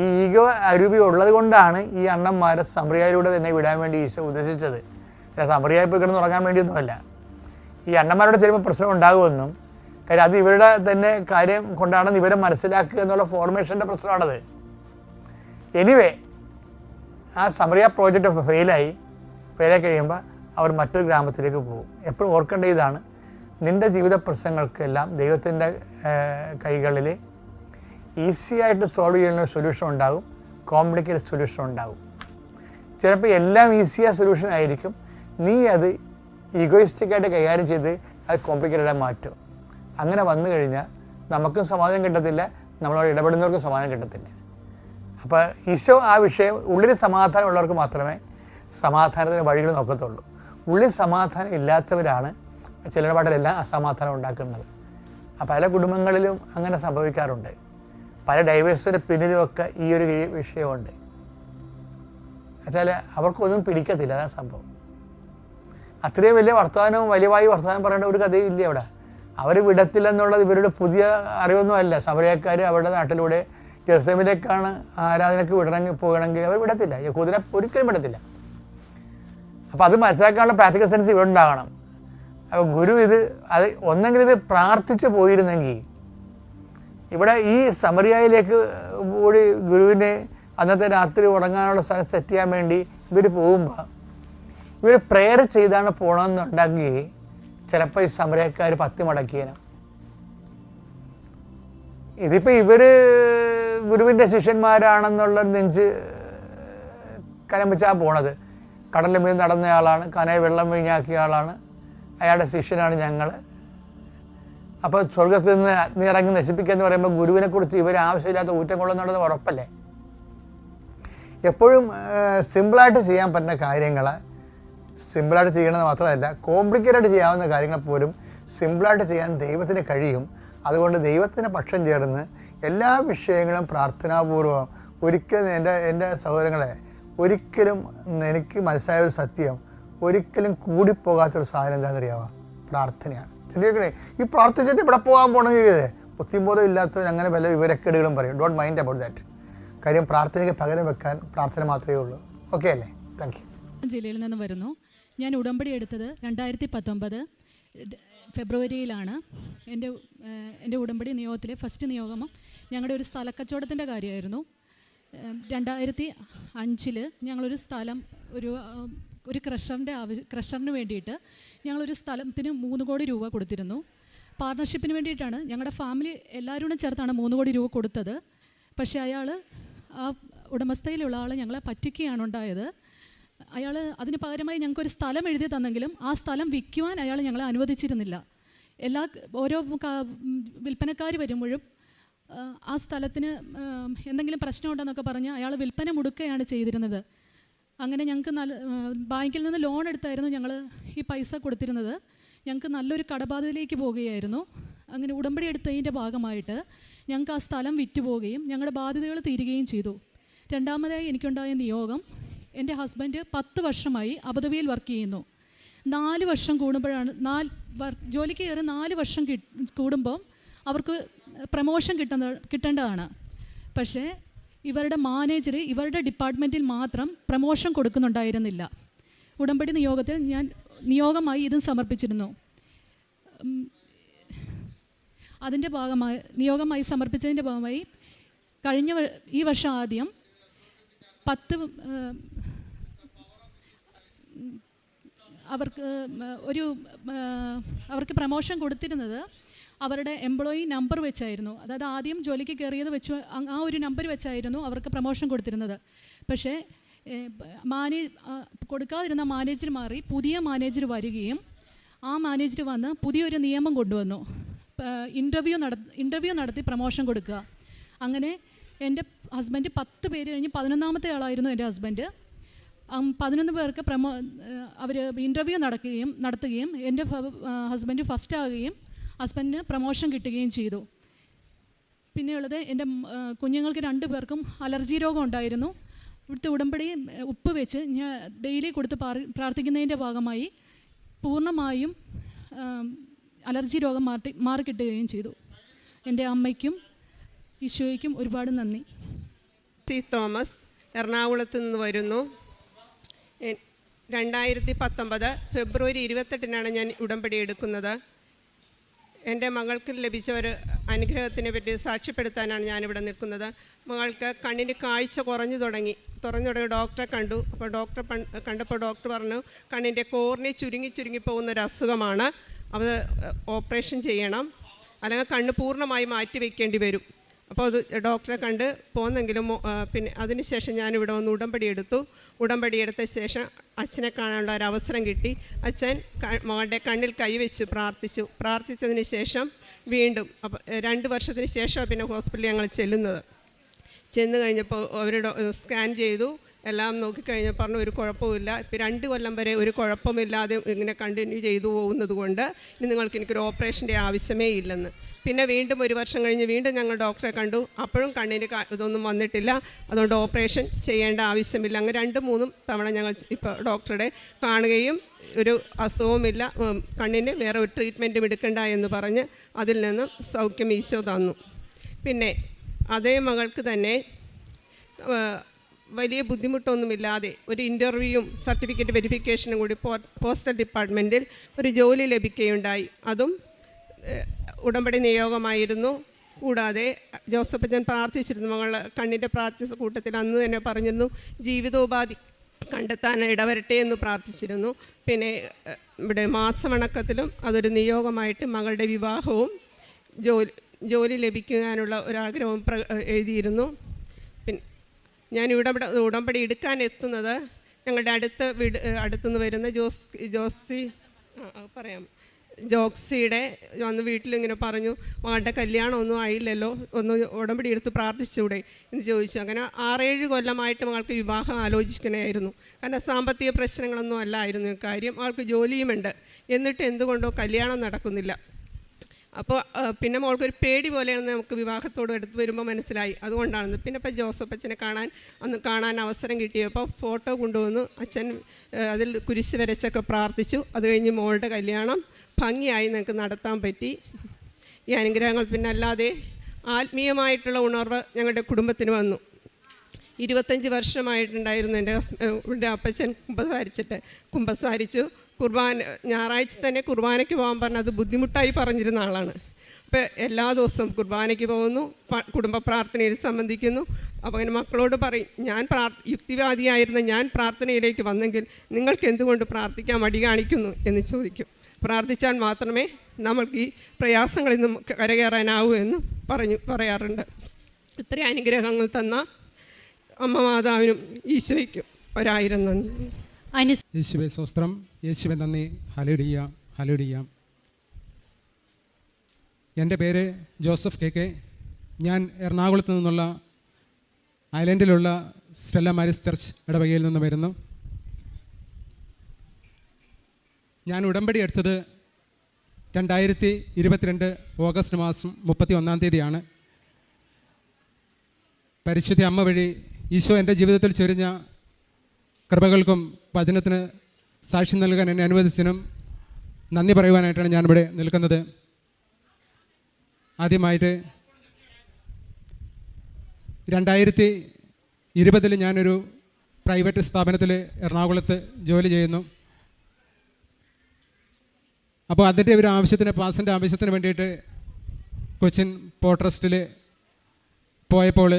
ഈ ഈഗോ അരൂപി ഉള്ളത് കൊണ്ടാണ് ഈ അണ്ണന്മാരെ സമറിയായിലൂടെ തന്നെ വിടാൻ വേണ്ടി ഈശോ ഉദ്ദേശിച്ചത്. സമറിയായി പോയി കിടന്ന് ഉറങ്ങാൻ വേണ്ടിയൊന്നുമല്ല. ഈ അണ്ണന്മാരോട് ചിലപ്പോൾ പ്രശ്നം ഉണ്ടാകുമെന്നും കാര്യം അത് ഇവരുടെ തന്നെ കാര്യം കൊണ്ടാണെന്ന് ഇവരെ മനസ്സിലാക്കുക എന്നുള്ള ഫോർമേഷന്റെ പ്രശ്നമാണത്. എനിവേ ആ സമറിയ പ്രോജക്റ്റ് ഫെയിലായി ഫെയിലായി കഴിയുമ്പോൾ അവർ മറ്റൊരു ഗ്രാമത്തിലേക്ക് പോകും. എപ്പോഴും ഓർക്കേണ്ട ഇതാണ് നിന്റെ ജീവിത പ്രശ്നങ്ങൾക്കെല്ലാം ദൈവത്തിന്റെ കൈകളിൽ ഈസി ആയിട്ട് സോൾവ് ചെയ്യുന്ന സൊല്യൂഷൻ ഉണ്ടാകും. കോംപ്ലിക്കേറ്റഡ് സൊല്യൂഷൻ ഉണ്ടാകും. ചിലപ്പോൾ എല്ലാം ഈസിയായ സൊല്യൂഷൻ ആയിരിക്കും. നീ അത് ഈഗോയിസ്റ്റിക്കായിട്ട് കൈകാര്യം ചെയ്ത് അത് കോംപ്ലിക്കേറ്റഡായി മാറ്റും. അങ്ങനെ വന്നു കഴിഞ്ഞാൽ നമുക്കും സമാധാനം കിട്ടത്തില്ല നമ്മളോട് ഇടപെടുന്നവർക്കും സമാധാനം കിട്ടത്തില്ല. അപ്പോൾ ഈശോ ആ വിഷയം ഉള്ളിൽ സമാധാനമുള്ളവർക്ക് മാത്രമേ സമാധാനത്തിന് വഴികൾ നോക്കത്തുള്ളൂ. ഉള്ളിൽ സമാധാനം ഇല്ലാത്തവരാണ് ചിലപാടിലെല്ലാം അസമാധാനം ഉണ്ടാക്കുന്നത്. അപ്പോൾ പല കുടുംബങ്ങളിലും അങ്ങനെ സംഭവിക്കാറുണ്ട്. പല ഡൈവേഴ്സിന്റെ പിന്നിലുമൊക്കെ ഈ ഒരു വിഷയമുണ്ട്. എന്നുവെച്ചാൽ അവർക്കൊന്നും പിടിക്കത്തില്ല അതാ സംഭവം. അത്രയും വലിയ വർത്തമാനവും വലിയവായി വർത്തമാനം പറയേണ്ട ഒരു കഥയും ഇല്ല അവിടെ. അവർ വിടത്തില്ലെന്നുള്ളത് ഇവരുടെ പുതിയ അറിവൊന്നും അല്ല സമരക്കാർ അവരുടെ നാട്ടിലൂടെ ജെറുസലേമിലേക്കാണ് ആരാധനയ്ക്ക് വിടണമെങ്കിൽ പോകണമെങ്കിൽ അവർ വിടത്തില്ല. യഹൂദിനെ ഒരിക്കലും വിടത്തില്ല. അപ്പോൾ അത് മനസ്സിലാക്കാനുള്ള പ്രാക്ടിക്കൽ സെൻസ് ഇവിടെ ഉണ്ടാകണം. അപ്പോൾ ഗുരു ഇത് അത് ഒന്നെങ്കിൽ ഇത് പ്രാർത്ഥിച്ച് പോയിരുന്നെങ്കിൽ ഇവിടെ ഈ സമറിയായിലേക്ക് കൂടി ഗുരുവിനെ അന്നത്തെ രാത്രി ഉറങ്ങാനുള്ള സ്ഥലം സെറ്റ് ചെയ്യാൻ വേണ്ടി ഇവർ പോകുമ്പോൾ ഇവർ പ്രെയർ ചെയ്താണ് പോകണമെന്നുണ്ടെങ്കിൽ ചിലപ്പോൾ ഈ സമരക്കാർ പത്തി മടക്കിയേനെ. ഇതിപ്പോൾ ഇവർ ഗുരുവിന്റെ ശിഷ്യന്മാരാണെന്നുള്ള നെഞ്ച് വെച്ചാൽ പോണത്. കടലിൽ മീൻ നടന്നയാളാണ് കനയെ വെള്ളം വീഞ്ഞാക്കിയ ആളാണ്. അയാളുടെ ശിഷ്യനാണ് ഞങ്ങൾ അപ്പോൾ സ്വർഗത്തിൽ നിന്ന് നീ ഇറങ്ങി നശിപ്പിക്കുക എന്ന് പറയുമ്പോൾ ഗുരുവിനെ കുറിച്ച് ഇവർ ആവശ്യമില്ലാത്ത ഊറ്റം കൊള്ളുന്നുള്ളത് ഉറപ്പല്ലേ? എപ്പോഴും സിമ്പിളായിട്ട് ചെയ്യാൻ പറ്റുന്ന കാര്യങ്ങൾ സിമ്പിളായിട്ട് ചെയ്യണമെന്ന് മാത്രമല്ല കോംപ്ലിക്കേറ്റഡ് ചെയ്യാവുന്ന കാര്യങ്ങൾ പോലും സിമ്പിളായിട്ട് ചെയ്യാൻ ദൈവത്തിന് കഴിയും. അതുകൊണ്ട് ദൈവത്തിന്റെ പക്ഷം ചേർന്ന് എല്ലാ വിഷയങ്ങളും പ്രാർത്ഥനാപൂർവം ഒരിക്കലും എന്റെ എന്റെ സഹോദരങ്ങളെ ഒരിക്കലും എനിക്ക് മനസ്സിലായ ഒരു സത്യം ഒരിക്കലും കൂടിപ്പോകാത്തൊരു സാധനം എന്താണെന്നറിയാവുക പ്രാർത്ഥനയാണ്. ശരിയാക്കണേ. ഈ പ്രാർത്ഥിച്ചിട്ട് ഇവിടെ പോകാൻ പോകണമെങ്കിൽ ബുദ്ധിബോധം ഇല്ലാത്തവർ അങ്ങനെ വല്ല വിവരക്കേടുകളും പറയും. ഡോണ്ട് മൈൻഡ് അബൌട്ട് ദാറ്റ് കാര്യം പ്രാർത്ഥനയ്ക്ക് പകരം വെക്കാൻ പ്രാർത്ഥന മാത്രമേ ഉള്ളൂ. ഓക്കെ അല്ലേ? താങ്ക് യു ജില്ലയിൽ നിന്ന് വരുന്നു. ഞാൻ ഉടമ്പടി എടുത്തത് രണ്ടായിരത്തി പത്തൊമ്പത് ഫെബ്രുവരിയിലാണ്. എന്റെ എന്റെ ഉടമ്പടി നിയോഗത്തിലെ ഫസ്റ്റ് നിയോഗം ഞങ്ങളുടെ ഒരു സ്ഥലക്കച്ചവടത്തിന്റെ കാര്യമായിരുന്നു. രണ്ടായിരത്തി അഞ്ചിൽ ഞങ്ങളൊരു സ്ഥലം ഒരു ഒരു ക്രഷറിന്റെ ആവശ്യം ക്രഷറിന് വേണ്ടിയിട്ട് ഞങ്ങളൊരു സ്ഥലത്തിന് മൂന്ന് കോടി രൂപ കൊടുത്തിരുന്നു. പാർട്ണർഷിപ്പിന് വേണ്ടിയിട്ടാണ് ഞങ്ങളുടെ ഫാമിലി എല്ലാവരും കൂടെ ചേർത്താണ് മൂന്ന് കോടി രൂപ കൊടുത്തത്. പക്ഷേ അയാൾ ആ ഉടമസ്ഥയിലുള്ള ആൾ ഞങ്ങളെ പറ്റിക്കുകയാണ് ഉണ്ടായത്. അയാൾ അതിന് പകരമായി ഞങ്ങൾക്കൊരു സ്ഥലം എഴുതി തന്നെങ്കിലും ആ സ്ഥലം വിൽക്കുവാൻ അയാൾ ഞങ്ങളെ അനുവദിച്ചിരുന്നില്ല. എല്ലാ ഓരോ വിൽപ്പനക്കാർ വരുമ്പോഴും ആ, സ്ഥലത്തിന് എന്തെങ്കിലും പ്രശ്നമുണ്ടെന്നൊക്കെ പറഞ്ഞ് അയാൾ വിൽപ്പന മുടുക്കുകയാണ് ചെയ്തിരുന്നത്. അങ്ങനെ ഞങ്ങൾക്ക് നല്ല ബാങ്കിൽ നിന്ന് ലോൺ എടുത്തായിരുന്നു ഞങ്ങൾ ഈ പൈസ കൊടുത്തിരുന്നത്. ഞങ്ങൾക്ക് നല്ലൊരു കടബാധയിലേക്ക് പോവുകയായിരുന്നു അങ്ങനെ ഉടമ്പടി എടുത്തതിന്റെ ഭാഗമായിട്ട് ഞങ്ങൾക്ക് ആ സ്ഥലം വിറ്റുപോവുകയും ഞങ്ങളുടെ ബാധ്യതകൾ തീരുകയും ചെയ്തു. രണ്ടാമതായി എനിക്കുണ്ടായ നിയോഗം എന്റെ ഹസ്ബൻഡ് പത്ത് വർഷമായി അബുദാബിയിൽ വർക്ക് ചെയ്യുന്നു. നാല് വർഷം കൂടുമ്പോഴാണ് നാല് ജോലിക്ക് കയറി നാല് വർഷം കൂടുമ്പം അവർക്ക് പ്രമോഷൻ കിട്ടുന്ന കിട്ടേണ്ടതാണ്. പക്ഷേ ഇവരുടെ മാനേജർ ഇവരുടെ ഡിപ്പാർട്ട്മെന്റിൽ മാത്രം പ്രമോഷൻ കൊടുക്കുന്നുണ്ടായിരുന്നില്ല. ഉടമ്പടി നിയോഗത്തിൽ ഞാൻ നിയോഗമായി ഇതും സമർപ്പിച്ചിരുന്നു. അതിന്റെ ഭാഗമായി നിയോഗമായി സമർപ്പിച്ചതിന്റെ ഭാഗമായി കഴിഞ്ഞ ഈ വർഷം ആദ്യം പത്ത് അവർക്ക് ഒരു അവർക്ക് പ്രമോഷൻ കൊടുത്തിരുന്നത് അവരുടെ എംപ്ലോയി നമ്പർ വെച്ചായിരുന്നു. അതായത് ആദ്യം ജോലിക്ക് കയറിയത് വെച്ച് ആ ഒരു നമ്പർ വെച്ചായിരുന്നു അവർക്ക് പ്രമോഷൻ കൊടുത്തിരുന്നത്. പക്ഷേ മാനേജ് മാനേ കൊടുക്കാതിരുന്ന മാനേജർ മാറി പുതിയ മാനേജർ വരികയും ആ മാനേജർ വന്ന് പുതിയൊരു നിയമം കൊണ്ടുവന്നു. ഇന്റർവ്യൂ നട ഇന്റർവ്യൂ നടത്തി പ്രമോഷൻ കൊടുക്കുക. അങ്ങനെ എന്റെ ഹസ്ബൻഡ് പത്ത് പേര് കഴിഞ്ഞ് പതിനൊന്നാമത്തെ ആളായിരുന്നു എന്റെ ഹസ്ബൻഡ് പതിനൊന്ന് പേർക്ക് പ്രമോ അവർ ഇന്റർവ്യൂ നടക്കുകയും നടത്തുകയും എന്റെ ഹസ്ബൻഡ് ഫസ്റ്റ് ആകുകയും ഹസ്ബൻഡിന് പ്രമോഷൻ കിട്ടുകയും ചെയ്തു. പിന്നെയുള്ളത് എന്റെ കുഞ്ഞുങ്ങൾക്ക് രണ്ടു പേർക്കും അലർജി രോഗം ഉണ്ടായിരുന്നു. ഇവിടുത്തെ ഉടമ്പടി ഉപ്പ് വെച്ച് ഞാൻ ഡെയിലി കൊടുത്ത് പ്രാർത്ഥിക്കുന്നതിന്റെ ഭാഗമായി പൂർണമായും അലർജി രോഗം മാറ്റി മാറിക്കിട്ടുകയും ചെയ്തു. എന്റെ അമ്മയ്ക്കും ഈശോയ്ക്കും ഒരുപാട് നന്ദി. ടി. തോമസ് എറണാകുളത്ത് നിന്ന് വരുന്നു. രണ്ടായിരത്തി പത്തൊമ്പത് ഫെബ്രുവരി ഇരുപത്തെട്ടിനാണ് ഞാൻ ഉടമ്പടി എടുക്കുന്നത്. എന്റെ മകൾക്ക് ലഭിച്ച ഒരു അനുഗ്രഹത്തിനെ പറ്റി സാക്ഷ്യപ്പെടുത്താനാണ് ഞാനിവിടെ നിൽക്കുന്നത്. മകൾക്ക് കണ്ണിന് കാഴ്ച കുറഞ്ഞു തുടങ്ങി. തുറഞ്ഞു തുടങ്ങി. ഡോക്ടറെ കണ്ടു. അപ്പോൾ ഡോക്ടറെ കണ്ടപ്പോൾ ഡോക്ടർ പറഞ്ഞു കണ്ണിന്റെ കോർണി ചുരുങ്ങി ചുരുങ്ങി പോകുന്ന ഒരു അസുഖമാണ്. അത് ഓപ്പറേഷൻ ചെയ്യണം. അല്ലെങ്കിൽ കണ്ണ് പൂർണമായി മാറ്റി വയ്ക്കേണ്ടി വരും. അപ്പോൾ അത് ഡോക്ടറെ കണ്ട് പോന്നെങ്കിലും പിന്നെ അതിനുശേഷം ഞാനിവിടെ വന്ന് ഉടമ്പടി എടുത്തു. ഉടമ്പടി എടുത്ത ശേഷം അച്ഛനെ കാണാനുള്ള ഒരു അവസരം കിട്ടി. അച്ഛൻ മകളുടെ കണ്ണിൽ കൈവച്ചു പ്രാർത്ഥിച്ചു. പ്രാർത്ഥിച്ചതിന് ശേഷം വീണ്ടും അപ്പം രണ്ട് വർഷത്തിന് ശേഷം പിന്നെ ഹോസ്പിറ്റലിൽ ഞങ്ങൾ ചെല്ലുന്നത്. ചെന്ന് കഴിഞ്ഞപ്പോൾ അവരുടെ സ്കാൻ ചെയ്തു. എല്ലാം നോക്കിക്കഴിഞ്ഞ് പറഞ്ഞു ഒരു കുഴപ്പമില്ല ഇപ്പം രണ്ട് കൊല്ലം വരെ ഒരു കുഴപ്പമില്ലാതെ ഇങ്ങനെ കണ്ടിന്യൂ ചെയ്തു പോകുന്നത് കൊണ്ട് ഇനി നിങ്ങൾക്ക് എനിക്കൊരു ഓപ്പറേഷന്റെ ആവശ്യമേ ഇല്ലെന്ന്. പിന്നെ വീണ്ടും ഒരു വർഷം കഴിഞ്ഞ് വീണ്ടും ഞങ്ങൾ ഡോക്ടറെ കണ്ടു. അപ്പോഴും കണ്ണിന് ഇതൊന്നും വന്നിട്ടില്ല. അതുകൊണ്ട് ഓപ്പറേഷൻ ചെയ്യേണ്ട ആവശ്യമില്ല. അങ്ങനെ രണ്ട് മൂന്നും തവണ ഞങ്ങൾ ഇപ്പോൾ ഡോക്ടറുടെ കാണുകയും ഒരു അസുഖവുമില്ല. കണ്ണിന് വേറെ ഒരു ട്രീറ്റ്മെന്റും എടുക്കണ്ട എന്ന് പറഞ്ഞ് അതിൽ നിന്നും സൗഖ്യം ഈശോ തന്നു. പിന്നെ അതേ മകൾക്ക് തന്നെ വലിയ ബുദ്ധിമുട്ടൊന്നുമില്ലാതെ ഒരു ഇന്റർവ്യൂവും സർട്ടിഫിക്കറ്റ് വെരിഫിക്കേഷനും കൂടി പോസ്റ്റൽ ഡിപ്പാർട്ട്മെന്റിൽ ഒരു ജോലി ലഭിക്കുകയുണ്ടായി. അതും ഉടമ്പടി നിയോഗമായിരുന്നു. കൂടാതെ ജോസഫ് ജോസഫച്ചൻ പ്രാർത്ഥിച്ചിരുന്നു. മകൾ കണ്ണിന്റെ പ്രാർത്ഥിച്ച കൂട്ടത്തിൽ അന്ന് തന്നെ പറഞ്ഞിരുന്നു ജീവിതോപാധി കണ്ടെത്താൻ ഇടവരട്ടെ എന്ന് പ്രാർത്ഥിച്ചിരുന്നു. പിന്നെ ഇവിടെ മാസമണക്കത്തിലും അതൊരു നിയോഗമായിട്ട് മകളുടെ വിവാഹവും ജോലി ജോലി ലഭിക്കാനുള്ള ഒരാഗ്രഹവും പ്ര എഴുതിയിരുന്നു. പിന്നെ ഞാൻ ഉടമ്പടി ഉടമ്പടി എടുക്കാൻ എത്തുന്നത് ഞങ്ങളുടെ അടുത്ത വീട് അടുത്തുനിന്ന് വരുന്ന ജോസ് ജോസി പറയാം. ജോക്സിയുടെ വന്ന് വീട്ടിലിങ്ങനെ പറഞ്ഞു മകളുടെ കല്യാണം ഒന്നും ആയില്ലല്ലോ ഒന്ന് ഉടമ്പടി എടുത്ത് പ്രാർത്ഥിച്ചുകൂടെ? എന്ന് ചോദിച്ചു. അങ്ങനെ ആറേഴ് കൊല്ലമായിട്ട് മകൾക്ക് വിവാഹം ആലോചിക്കണമായിരുന്നു കാരണം സാമ്പത്തിക പ്രശ്നങ്ങളൊന്നും അല്ലായിരുന്നു കാര്യം. മകൾക്ക് ജോലിയുമുണ്ട്. എന്നിട്ട് എന്തുകൊണ്ടോ കല്യാണം നടക്കുന്നില്ല. അപ്പോൾ പിന്നെ മോൾക്കൊരു പേടി പോലെയാണ് നമുക്ക് വിവാഹത്തോട് എടുത്ത് വരുമ്പോൾ മനസ്സിലായി. അതുകൊണ്ടാണ് പിന്നെ ഇപ്പോൾ ജോസഫ് അച്ഛനെ കാണാൻ അന്ന് കാണാൻ അവസരം കിട്ടിയപ്പോൾ ഫോട്ടോ കൊണ്ടുവന്നു. അച്ഛൻ അതിൽ കുരിശ് വരച്ചൊക്കെ പ്രാർത്ഥിച്ചു. അത് കഴിഞ്ഞ് മോളുടെ കല്യാണം ഭംഗിയായി നിങ്ങൾക്ക് നടത്താൻ പറ്റി. ഈ അനുഗ്രഹങ്ങൾ പിന്നെ അല്ലാതെ ആത്മീയമായിട്ടുള്ള ഉണർവ് ഞങ്ങളുടെ കുടുംബത്തിന് വന്നു. ഇരുപത്തഞ്ച് വർഷമായിട്ടുണ്ടായിരുന്നു എന്റെ എന്റെ അപ്പച്ചൻ കുമ്പസാരിച്ചിട്ട് കുമ്പസാരിച്ചു. കുർബാന ഞായറാഴ്ച തന്നെ കുർബാനയ്ക്ക് പോകാൻ പറഞ്ഞ അത് ബുദ്ധിമുട്ടായി പറഞ്ഞിരുന്ന ആളാണ്. അപ്പോൾ എല്ലാ ദിവസവും കുർബാനയ്ക്ക് പോകുന്നു കുടുംബ പ്രാർത്ഥനയിൽ സംബന്ധിക്കുന്നു. അപ്പോൾ അങ്ങനെ മക്കളോട് പറയും ഞാൻ പ്രാർ യുക്തിവാദിയായിരുന്ന ഞാൻ പ്രാർത്ഥനയിലേക്ക് വന്നെങ്കിൽ നിങ്ങൾക്ക് എന്തുകൊണ്ട് പ്രാർത്ഥിക്കാൻ മടി കാണിക്കുന്നു? എന്ന് ചോദിക്കും. പ്രാർത്ഥിച്ചാൽ മാത്രമേ നമ്മൾക്ക് ഈ പ്രയാസങ്ങളിൽ നിന്നും കരകയറാനാവൂ എന്ന് പറഞ്ഞു പറയാറുണ്ട്. ഇത്രയും അനുഗ്രഹങ്ങൾ തന്ന അമ്മ മാതാവിനും ഈശോയ്ക്കും ഒരായിരം നന്ദി. യേശുവെ സ്വസ്ത്രം. യേശുവെ നന്ദി. ഹലുടിയ ഹലുടിയ എന്റെ പേര് ജോസഫ് കെ കെ. ഞാൻ എറണാകുളത്ത് നിന്നുള്ള ഐലൻഡിലുള്ള സ്റ്റെല്ല മാരിസ് ചർച്ച് ഇടവകയിൽ നിന്ന് വരുന്നു. ഞാൻ ഉടമ്പടി എടുത്തത് രണ്ടായിരത്തി ഇരുപത്തിരണ്ട് ഓഗസ്റ്റ് മാസം മുപ്പത്തി ഒന്നാം തീയതിയാണ്. പരിശുദ്ധ അമ്മ വഴി ഈശോ എന്റെ ജീവിതത്തിൽ ചൊരിഞ്ഞ കൃപകൾക്കും വചനത്തിന് സാക്ഷ്യം നൽകാൻ എന്നെ അനുവദിച്ചതിനും നന്ദി പറയുവാനായിട്ടാണ് ഞാനിവിടെ നിൽക്കുന്നത്. ആദ്യമായിട്ട് രണ്ടായിരത്തി ഇരുപതിൽ ഞാനൊരു പ്രൈവറ്റ് സ്ഥാപനത്തിൽ എറണാകുളത്ത് ജോലി ചെയ്യുന്നു. അപ്പോൾ അതിന്റെ ഒരു ആവശ്യത്തിന് പാസിന്റെ ആവശ്യത്തിന് വേണ്ടിയിട്ട് കൊച്ചിൻ പോർട്ട് ട്രസ്റ്റിൽ പോയപ്പോൾ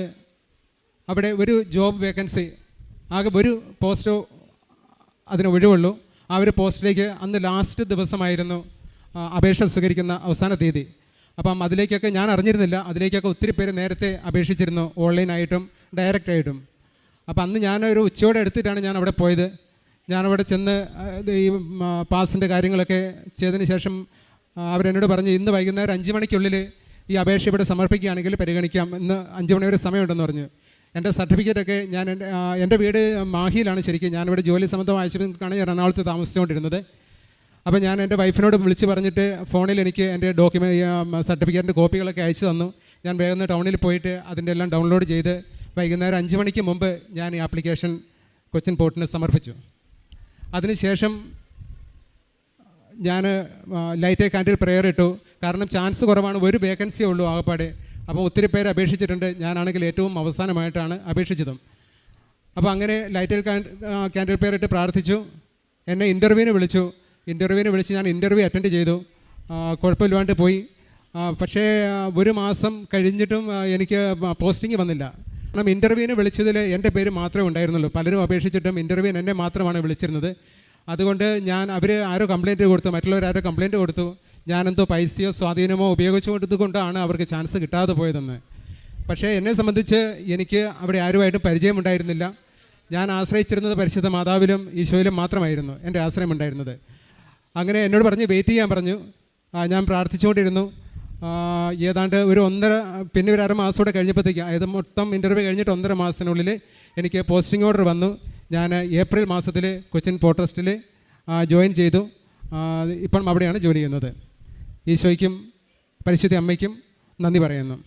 അവിടെ ഒരു ജോബ് വേക്കൻസി ആകെ ഒരു പോസ്റ്റോ അതിന് ഒഴിവുള്ളൂ. ആ ഒരു പോസ്റ്റിലേക്ക് അന്ന് ലാസ്റ്റ് ദിവസമായിരുന്നു അപേക്ഷ സ്വീകരിക്കുന്ന അവസാന തീയതി. അപ്പം അതിലേക്കൊക്കെ ഞാൻ അറിഞ്ഞിരുന്നില്ല. അതിലേക്കൊക്കെ ഒത്തിരി പേര് നേരത്തെ അപേക്ഷിച്ചിരുന്നു. ഓൺലൈനായിട്ടും ഡയറക്റ്റായിട്ടും. അപ്പം അന്ന് ഞാനൊരു ഉച്ചയോടെ എടുത്തിട്ടാണ് ഞാൻ അവിടെ പോയത്. ഞാനവിടെ ചെന്ന് ഈ പാസിന്റെ കാര്യങ്ങളൊക്കെ ചെയ്തതിന് ശേഷം അവരെന്നോട് പറഞ്ഞ് ഇന്ന് വൈകുന്നേരം അഞ്ച് മണിക്കുള്ളിൽ ഈ അപേക്ഷ ഇവിടെ സമർപ്പിക്കുകയാണെങ്കിൽ പരിഗണിക്കാം ഇന്ന് അഞ്ച് മണി വരെ സമയമുണ്ടെന്ന് പറഞ്ഞു. എന്റെ സർട്ടിഫിക്കറ്റൊക്കെ ഞാൻ എന്റെ വീട് മാഹിയിലാണ് ശരിക്കും. ഞാനിവിടെ ജോലി സംബന്ധം ആവശ്യത്തിനാണ് ഞാൻ എറണാകുളത്ത് താമസിച്ചുകൊണ്ടിരുന്നത്. അപ്പോൾ ഞാൻ എന്റെ വൈഫിനോട് വിളിച്ച് പറഞ്ഞിട്ട് ഫോണിൽ എനിക്ക് എന്റെ ഡോക്യുമെന്റ് സർട്ടിഫിക്കറ്റിന്റെ കോപ്പികളൊക്കെ അയച്ചു തന്നു. ഞാൻ വേഗം ടൗണിൽ പോയിട്ട് അതിന്റെ എല്ലാം ഡൗൺലോഡ് ചെയ്ത് വൈകുന്നേരം അഞ്ച് മണിക്ക് മുമ്പ് ഞാൻ ഈ ആപ്ലിക്കേഷൻ കൊച്ചിൻ പോർട്ടിന് സമർപ്പിച്ചു. അതിനുശേഷം ഞാൻ ലൈറ്റ് കാൻഡിൽ പ്രെയർ ഇട്ടു. കാരണം ചാൻസ് കുറവാണ്. ഒരു വേക്കൻസിയേ ഉള്ളൂ ആകപ്പാടെ. അപ്പോൾ ഒത്തിരി പേര് അപേക്ഷിച്ചിട്ടുണ്ട്. ഞാനാണെങ്കിൽ ഏറ്റവും അവസാനമായിട്ടാണ് അപേക്ഷിച്ചതും. അപ്പോൾ അങ്ങനെ ലൈറ്റിൽ ക്യാൻഡിൽ പ്രെയർ ഇട്ട് പ്രാർത്ഥിച്ചു. എന്നെ ഇന്റർവ്യൂവിന് വിളിച്ചു. ഇന്റർവ്യൂവിന് വിളിച്ച് ഞാൻ ഇന്റർവ്യൂ അറ്റൻഡ് ചെയ്തു. കുഴപ്പമില്ലാണ്ട് പോയി. പക്ഷേ ഒരു മാസം കഴിഞ്ഞിട്ടും എനിക്ക് പോസ്റ്റിംഗ് വന്നില്ല. കാരണം ഇന്റർവ്യൂവിന് വിളിച്ചതിൽ എന്റെ പേര് മാത്രമേ ഉണ്ടായിരുന്നുള്ളൂ. പലരും അപേക്ഷിച്ചിട്ടും ഇന്റർവ്യൂവിന് എന്നെ മാത്രമാണ് വിളിച്ചിരുന്നത്. അതുകൊണ്ട് ഞാൻ അവർ ആരോ കംപ്ലയിന്റ് കൊടുത്തു മറ്റുള്ളവർ ആരോ കംപ്ലയിന്റ് കൊടുത്തു. ഞാനെന്തോ പൈസയോ സ്വാധീനമോ ഉപയോഗിച്ചു കൊണ്ടാണ് അവർക്ക് ചാൻസ് കിട്ടാതെ പോയതെന്ന്. പക്ഷേ എന്നെ സംബന്ധിച്ച് എനിക്ക് അവിടെ ആരുമായിട്ടും പരിചയമുണ്ടായിരുന്നില്ല. ഞാൻ ആശ്രയിച്ചിരുന്നത് പരിശുദ്ധ മാതാവിലും ഈശോയിലും മാത്രമായിരുന്നു എന്റെ ആശ്രയം ഉണ്ടായിരുന്നത് അങ്ങനെ എന്നോട് പറഞ്ഞ് വെയിറ്റ് ചെയ്യാൻ പറഞ്ഞു. ഞാൻ പ്രാർത്ഥിച്ചുകൊണ്ടിരുന്നു. ഏതാണ്ട് ഒരു ഒന്നര പിന്നെ ഒരു അരമാസം കൂടെ കഴിഞ്ഞപ്പോഴത്തേക്ക് അതായത് മൊത്തം ഇന്റർവ്യൂ കഴിഞ്ഞിട്ട് ഒന്നര മാസത്തിനുള്ളിൽ എനിക്ക് പോസ്റ്റിംഗ് ഓർഡർ വന്നു. ഞാൻ ഏപ്രിൽ മാസത്തിൽ കൊച്ചിൻ പോട്രസ്റ്റിൽ ട്രസ്റ്റിൽ ജോയിൻ ചെയ്തു. ഇപ്പം അവിടെയാണ് ജോലി ചെയ്യുന്നത്. ഈശോയ്ക്കും പരിശുദ്ധ അമ്മയ്ക്കും നന്ദി പറയുന്നു.